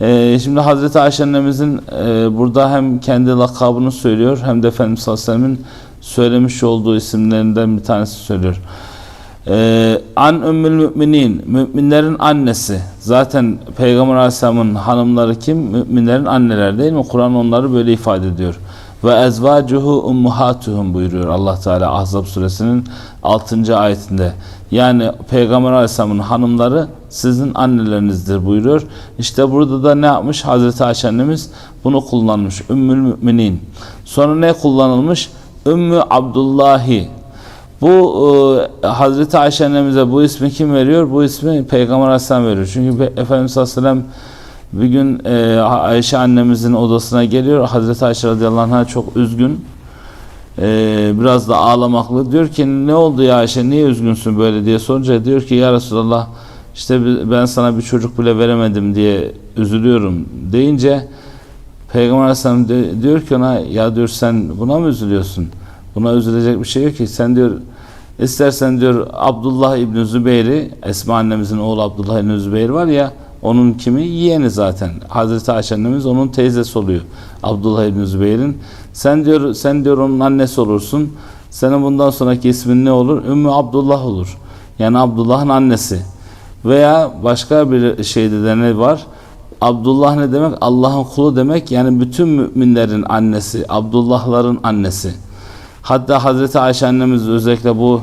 Ee, şimdi Hazreti Ayşe annemizin e, burada hem kendi lakabını söylüyor hem de Efendimiz sallallahu aleyhi ve sellem'in söylemiş olduğu isimlerinden bir tanesi söylüyor. Ee, an ümmül müminin, müminlerin annesi. Zaten Peygamber Aleyhisselam'ın hanımları kim? Müminlerin anneler değil mi? Kur'an onları böyle ifade ediyor. Ve ezvacuhu ummuhatuhum buyuruyor Allah Teala Ahzab suresinin 6. ayetinde. Yani Peygamber Aleyhisselam'ın hanımları sizin annelerinizdir buyuruyor. İşte burada da ne yapmış? Hazreti Ayşe annemiz bunu kullanmış. Ümmül müminin. Sonra ne kullanılmış? Ümmü Abdullahi. Bu e, Hazreti Ayşe annemize bu ismi kim veriyor? Bu ismi Peygamber Aleyhisselam veriyor. Çünkü Efendimiz Aleyhisselam bir gün e, Ayşe annemizin odasına geliyor. Hazreti Ayşe radıyallahu anh'a çok üzgün. E, biraz da ağlamaklı. Diyor ki ne oldu ya Ayşe niye üzgünsün böyle diye sorunca diyor ki ya Resulallah işte ben sana bir çocuk bile veremedim diye üzülüyorum deyince Peygamber Aleyhisselam de- diyor ki ona ya diyor sen buna mı üzülüyorsun? Buna üzülecek bir şey yok ki. Sen diyor istersen diyor Abdullah İbni Zübeyir'i Esma annemizin oğlu Abdullah İbni Zübeyir var ya onun kimi? Yeğeni zaten. Hazreti Ayşe annemiz onun teyzesi oluyor. Abdullah İbni Zübeyir'in. Sen diyor sen diyor onun annesi olursun. Senin bundan sonraki ismin ne olur? Ümmü Abdullah olur. Yani Abdullah'ın annesi. Veya başka bir şeyde de ne var? Abdullah ne demek? Allah'ın kulu demek. Yani bütün müminlerin annesi, Abdullahların annesi. Hatta Hazreti Ayşe annemiz özellikle bu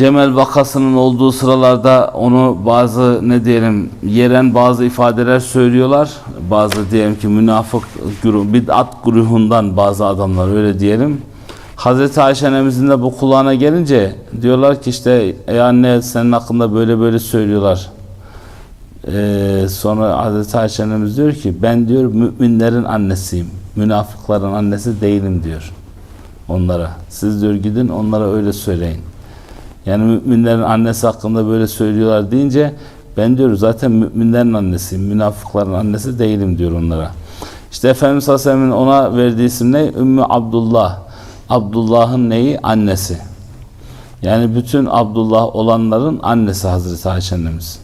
Cemel vakasının olduğu sıralarda onu bazı ne diyelim yeren bazı ifadeler söylüyorlar. Bazı diyelim ki münafık güruh, bid'at grubundan bazı adamlar öyle diyelim. Hazreti Ayşe annemizin de bu kulağına gelince diyorlar ki işte ey anne senin hakkında böyle böyle söylüyorlar. Ee, sonra Hazreti Ayşe annemiz diyor ki ben diyor müminlerin annesiyim. Münafıkların annesi değilim diyor onlara. Siz diyor gidin onlara öyle söyleyin. Yani müminlerin annesi hakkında böyle söylüyorlar deyince ben diyor zaten müminlerin annesiyim. Münafıkların annesi değilim diyor onlara. İşte Efendimiz Aleyhisselam'ın ona verdiği isim ne? Ümmü Abdullah. Abdullah'ın neyi? Annesi. Yani bütün Abdullah olanların annesi Hazreti Ayşe annemiz.